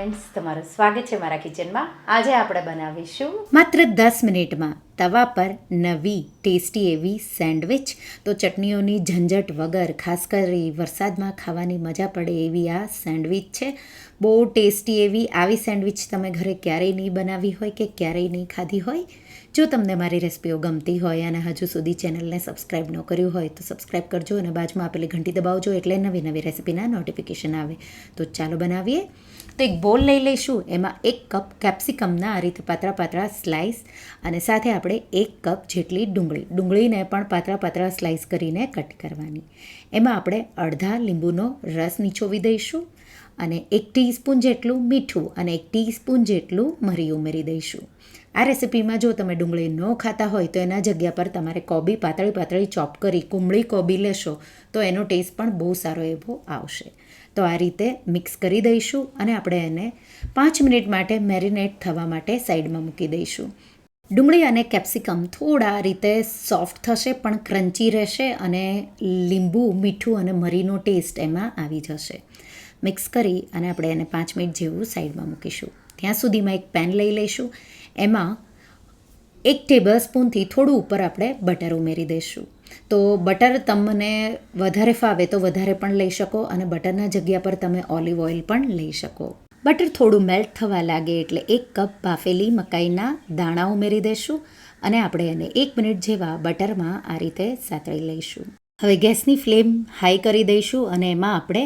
Friends તમારું સ્વાગત છે મારા કિચનમાં આજે આપણે બનાવીશું માત્ર દસ મિનિટમાં. તવા પર નવી, ટેસ્ટી એવી સેન્ડવિચ. તો ચટણીઓની ઝંઝટ વગર, ખાસ કરી વરસાદમાં ખાવાની મજા પડે એવી આ સેન્ડવિચ છે. બહુ ટેસ્ટી એવી આવી સેન્ડવિચ તમે ઘરે ક્યારેય નહીં બનાવી હોય કે ક્યારેય નહીં ખાધી હોય. જો તમને મારી રેસિપીઓ ગમતી હોય અને હજુ સુધી ચેનલને સબસ્ક્રાઈબ ન કર્યું હોય, તો સબસ્ક્રાઈબ કરજો અને બાજુમાં આપેલી ઘંટી દબાવજો એટલે નવી નવી રેસિપીના નોટિફિકેશન આવે. તો ચાલો બનાવીએ. તો એક બોલ લઈ લઈશું. એમાં એક કપ કેપ્સિકમના આ રીતે પાતળા પાતળા સ્લાઇસ અને સાથે આપણે એક કપ જેટલી ડુંગળી, ડુંગળીને પણ પાતળા પાતળા સ્લાઇસ કરીને કટ કરવાની. એમાં આપણે અડધા લીંબુનો રસ નીચોવી દઈશું અને એક ટીસ્પૂન જેટલું મીઠું અને એક ટીસ્પૂન જેટલું મરી ઉમેરી દઈશું. આ રેસિપીમાં જો તમે ડુંગળી ન ખાતા હોય તો એના જગ્યા પર તમારે કોબી પાતળી પાતળી ચોપ કરી કુમળી કોબી લેશો તો એનો ટેસ્ટ પણ બહુ સારો એવો આવશે. તો આ રીતે મિક્સ કરી દઈશું અને આપણે એને પાંચ મિનિટ માટે મેરિનેટ થવા માટે સાઈડમાં મૂકી દઈશું. ડુંગળી અને કેપ્સિકમ થોડા રીતે સોફ્ટ થશે, પણ ક્રન્ચી રહેશે અને લીંબુ, મીઠું અને મરીનો ટેસ્ટ એમાં આવી જશે. મિક્સ કરી અને આપણે એને પાંચ મિનિટ જેવું સાઈડમાં મૂકીશું. ત્યાં સુધીમાં એક પેન લઈ લઈશું. એમાં એક ટેબલ સ્પૂનથી થોડું ઉપર આપણે બટર ઉમેરી દઈશું. તો બટર તમને વધારે ફાવે તો વધારે પણ લઈ શકો અને બટરના જગ્યા પર તમે ઓલિવ ઓઇલ પણ લઈ શકો. બટર થોડું મેલ્ટ થવા લાગે એટલે એક કપ બાફેલી મકાઈના દાણા ઉમેરી દઈશું અને આપણે એને એક મિનિટ જેવા બટરમાં આ રીતે સાતળી લઈશું. હવે ગેસની ફ્લેમ હાઈ કરી દઈશું અને એમાં આપણે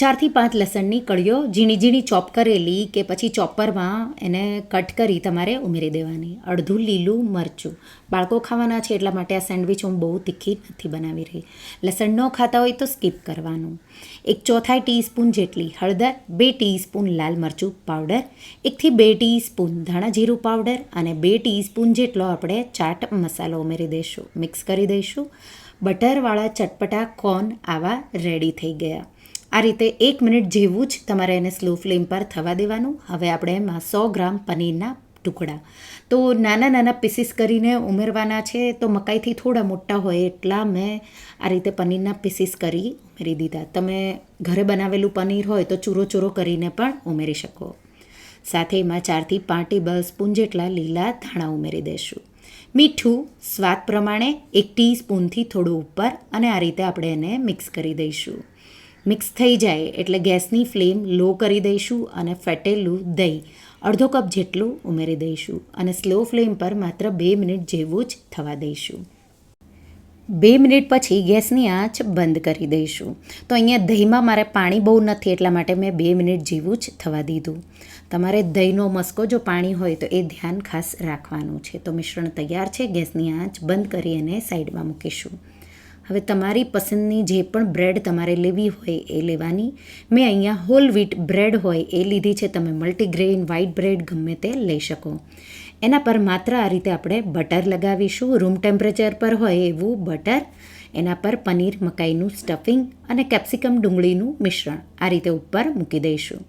ચારથી પાંચ લસણની કળીઓ ઝીણી ઝીણી ચોપ કરેલી કે પછી ચોપરમાં એને કટ કરી તમારે ઉમેરી દેવાની. અડધું લીલું મરચું. બાળકો ખાવાના છે એટલા માટે આ સેન્ડવિચ હું બહુ તીખી નથી બનાવી રહી. લસણ ન ખાતા હોય તો સ્કીપ કરવાનું. એક ચોથાઈ ટીસ્પૂન જેટલી હળદર, બે ટીસ્પૂન લાલ મરચું પાવડર, એકથી બે ટીસ્પૂન ધાણા જીરું પાવડર અને બે ટીસ્પૂન જેટલો આપણે ચાટ મસાલો ઉમેરી દઈશું મિક્સ કરી દઈશું. બટરવાળા ચટપટા કોર્ન આવા રેડી થઈ ગયા. આ રીતે એક મિનિટ જેવું જ તમારે એને સ્લો ફ્લેમ પર થવા દેવાનું. હવે આપણે એમાં સો ગ્રામ પનીરના ટુકડા. તો નાના નાના પીસીસ કરીને ઉમેરવાના છે, તો મકાઈથી થોડા મોટા હોય એટલા મેં આ રીતે પનીરના પીસીસ કરી ઉમેરી દીધા. તમે ઘરે બનાવેલું પનીર હોય તો ચૂરો ચૂરો કરીને પણ ઉમેરી શકો. સાથે એમાં ચારથી પાંચ ટેબલ સ્પૂન જેટલા લીલા ધાણા ઉમેરી દઈશું. મીઠું સ્વાદ પ્રમાણે એક ટીસ્પૂનથી થોડું ઉપર અને આ રીતે આપણે એને મિક્સ કરી દઈશું. મિક્સ થઈ જાય એટલે ગેસની ફ્લેમ લો કરી દઈશું અને ફેટેલું દહીં. અડધો કપ જેટલું ઉમેરી દઈશું અને સ્લો ફ્લેમ પર માત્ર બે મિનિટ જેવું જ થવા દઈશું. બે મિનિટ પછી ગેસની આંચ બંધ કરી દઈશું. તો અહીંયા દહીંમાં મારે પાણી બહુ નથી એટલા માટે મેં બે મિનિટ જેવું જ થવા દીધું. તમારે દહીંનો મસ્કો જો પાણી હોય તો એ ધ્યાન ખાસ રાખવાનું છે. તો મિશ્રણ તૈયાર છે, ગેસની આંચ બંધ કરી અને સાઈડમાં મૂકીશું. હવે તમારી પસંદની જે પણ બ્રેડ તમારે લેવી હોય એ લેવાની. મેં અહીંયા હોલ વ્હીટ બ્રેડ હોય એ લીધી છે, તમે મલ્ટીગ્રેઇન વ્હાઇટ બ્રેડ ગમે તે લઈ શકો. એના પર માત્ર આ રીતે આપણે બટર લગાવીશું. રૂમ ટેમ્પરેચર પર હોય એવું બટર એના પર પનીર મકાઈનું સ્ટફિંગ અને કેપ્સિકમ ડુંગળીનું મિશ્રણ આ રીતે ઉપર મૂકી દઈશું.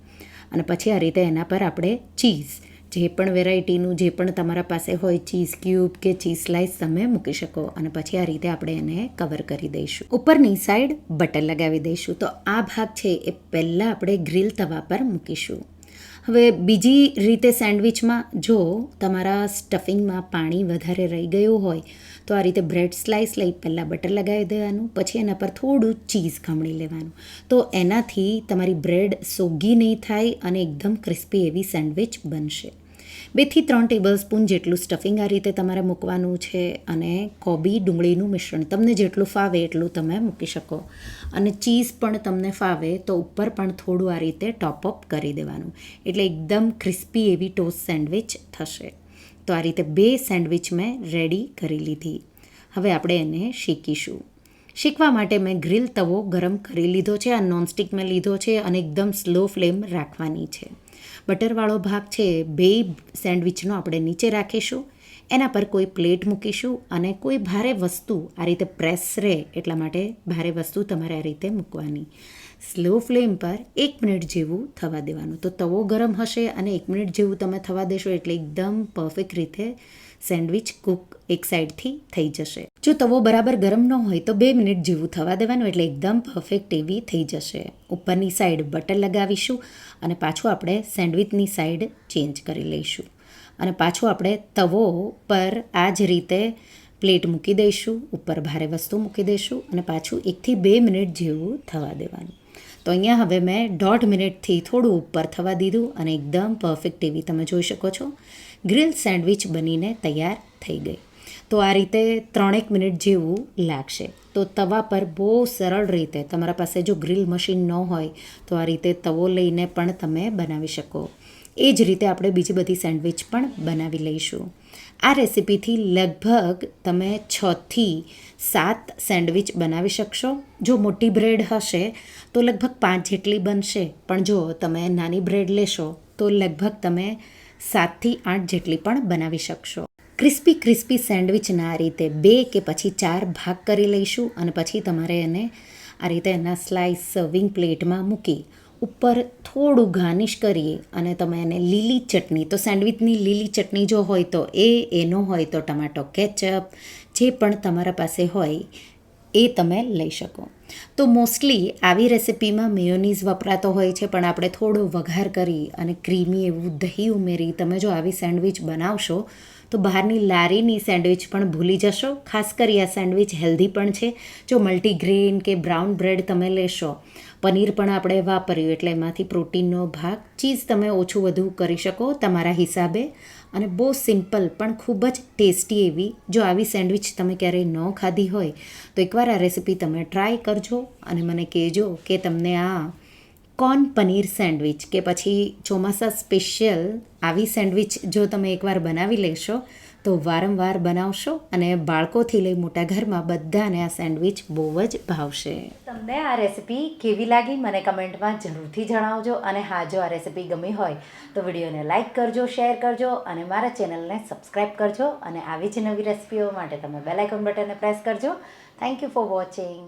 અને પછી આ રીતે એના પર આપણે ચીઝ જે પણ વેરાયટીનું જે પણ તમારા પાસે હોય, ચીઝ ક્યુબ કે ચીઝ સ્લાઇસ તમે મૂકી શકો અને પછી આ રીતે આપણે એને કવર કરી દઈશું. ઉપરની સાઈડ બટર લગાવી દઈશું. તો આ ભાગ છે એ પહેલાં આપણે ગ્રીલ તવા પર મૂકીશું. હવે બીજી રીતે સેન્ડવિચમાં જો તમારા સ્ટફિંગમાં પાણી વધારે રહી ગયું હોય, તો આ રીતે બ્રેડ સ્લાઇસ લઈ પહેલાં બટર લગાવી દેવાનું, પછી એના પર થોડું ચીઝ ખમણી લેવાનું. તો એનાથી તમારી બ્રેડ સોગી નહીં થાય અને એકદમ ક્રિસ્પી એવી સેન્ડવિચ બનશે. બેથી ત્રણ ટેબલ સ્પૂન જેટલું સ્ટફિંગ આ રીતે તમારે મૂકવાનું છે અને કોબી ડુંગળીનું મિશ્રણ. તમને જેટલું ફાવે એટલું તમે મૂકી શકો. અને ચીઝ પણ તમને ફાવે તો ઉપર પણ થોડું આ રીતે ટોપઅપ કરી દેવાનું. એટલે એકદમ ક્રિસ્પી એવી ટોસ્ટ સેન્ડવિચ થશે. તો આ રીતે બે સેન્ડવિચ મેં રેડી કરી લીધી. હવે આપણે એને શેકીશું. શેકવા માટે મેં ગ્રીલ તવો ગરમ કરી લીધો છે, આ નોનસ્ટિક મેં લીધો છે અને એકદમ સ્લો ફ્લેમ રાખવાની છે. બટરવાળો ભાગ છે બે સેન્ડવિચનો આપણે નીચે રાખીશું, એના પર કોઈ પ્લેટ મૂકીશું અને કોઈ ભારે વસ્તુ આ રીતે પ્રેસ રહે એટલા માટે ભારે વસ્તુ તમારે આ રીતે મૂકવાની. સ્લો ફ્લેમ પર એક મિનિટ જેવું થવા દેવાનું. તો તવો ગરમ હશે અને એક મિનિટ જેવું તમે થવા દેશો એટલે એકદમ પરફેક્ટ રીતે સેન્ડવિચ કૂક એક સાઈડથી થઈ જશે. જો તવો બરાબર ગરમ ન હોય તો બે મિનિટ જેવું થવા દેવાનું એટલે એકદમ પરફેક્ટ એવી થઈ જશે. ઉપરની સાઈડ બટર લગાવીશું અને પાછું આપણે સેન્ડવિચની સાઈડ ચેન્જ કરી લઈશું. અને પાછું આપણે તવો પર આ જ રીતે પ્લેટ મૂકી દઈશું. ઉપર ભારે વસ્તુ મૂકી દઈશું અને પાછું એકથી બે મિનિટ જેવું થવા દેવાનું. તો અહીંયા હવે મેં દોઢ મિનિટથી થોડું ઉપર થવા દીધું અને એકદમ પરફેક્ટ એવી તમે જોઈ શકો છો. ગ્રીલ સેન્ડવિચ બનીને તૈયાર થઈ ગઈ. તો આ રીતે ત્રણેક મિનિટ જેવું લાગશે. તો તવા પર બહુ સરળ રીતે તમારા પાસે જો ગ્રીલ મશીન ન હોય, તો આ રીતે તવો લઈને પણ તમે બનાવી શકો. એ જ રીતે આપણે બીજી બધી સેન્ડવિચ પણ બનાવી લઈશું. આ રેસિપીથી લગભગ તમે છથી સાત સેન્ડવિચ બનાવી શકશો. જો મોટી બ્રેડ હશે, તો લગભગ પાંચ જેટલી બનશે. પણ જો તમે નાની બ્રેડ લેશો, તો લગભગ તમે સાતથી આઠ જેટલી પણ બનાવી શકશો. ક્રિસ્પી ક્રિસ્પી સેન્ડવિચના આ રીતે બે કે પછી ચાર ભાગ કરી લઈશું અને પછી તમારે એને આ રીતે એના સ્લાઇસ સર્વિંગ પ્લેટમાં મૂકી ઉપર થોડું ગાર્નિશ કરીએ અને તમે એને લીલી ચટણી, તો સેન્ડવિચની લીલી ચટણી જો હોય તો એ એનો હોય તો ટમાટો કેચઅપ, જે પણ તમારા પાસે હોય એ તમે લઈ શકો. તો મોસ્ટલી આવી રેસિપીમાં મેયોનીઝ વપરાતો હોય છે, પણ આપણે થોડો વઘાર કરી અને ક્રીમી એવું દહીં ઉમેરી તમે જો આવી સેન્ડવિચ બનાવશો તો બહારની લારીની સેન્ડવિચ પણ ભૂલી જશો. ખાસ કરી આ સેન્ડવિચ હેલ્ધી પણ છે. જો મલ્ટીગ્રેન કે બ્રાઉન બ્રેડ તમે લેશો, પનીર પણ આપણે વાપર્યું એટલે એમાંથી પ્રોટીનનો ભાગ, ચીઝ તમે ઓછું વધુ કરી શકો તમારા હિસાબે. અને બહુ સિમ્પલ પણ ખૂબ જ ટેસ્ટી એવી, જો આવી સેન્ડવિચ તમે ક્યારેય ન ખાધી હોય, તો એકવાર આ રેસિપી તમે ટ્રાય કરજો અને મને કહેજો કે તમને આ કોર્ન પનીર સેન્ડવિચ કે પછી ચોમાસા સ્પેશિયલ આવી સેન્ડવિચ જો તમે એકવાર બનાવી લેશો, તો વારંવાર બનાવશો અને બાળકોથી લઈ મોટા ઘરમાં બધાને આ સેન્ડવિચ બહુ જ ભાવશે. તમને આ રેસિપી કેવી લાગી મને કમેન્ટમાં જરૂરથી જણાવજો અને હા, જો આ રેસિપી ગમી હોય, તો વિડીયોને લાઇક કરજો, શેર કરજો અને મારા ચેનલને સબસ્ક્રાઈબ કરજો અને આવી જ નવી રેસિપીઓ માટે તમે બેલાઇકોન બટનને પ્રેસ કરજો. Thank you for watching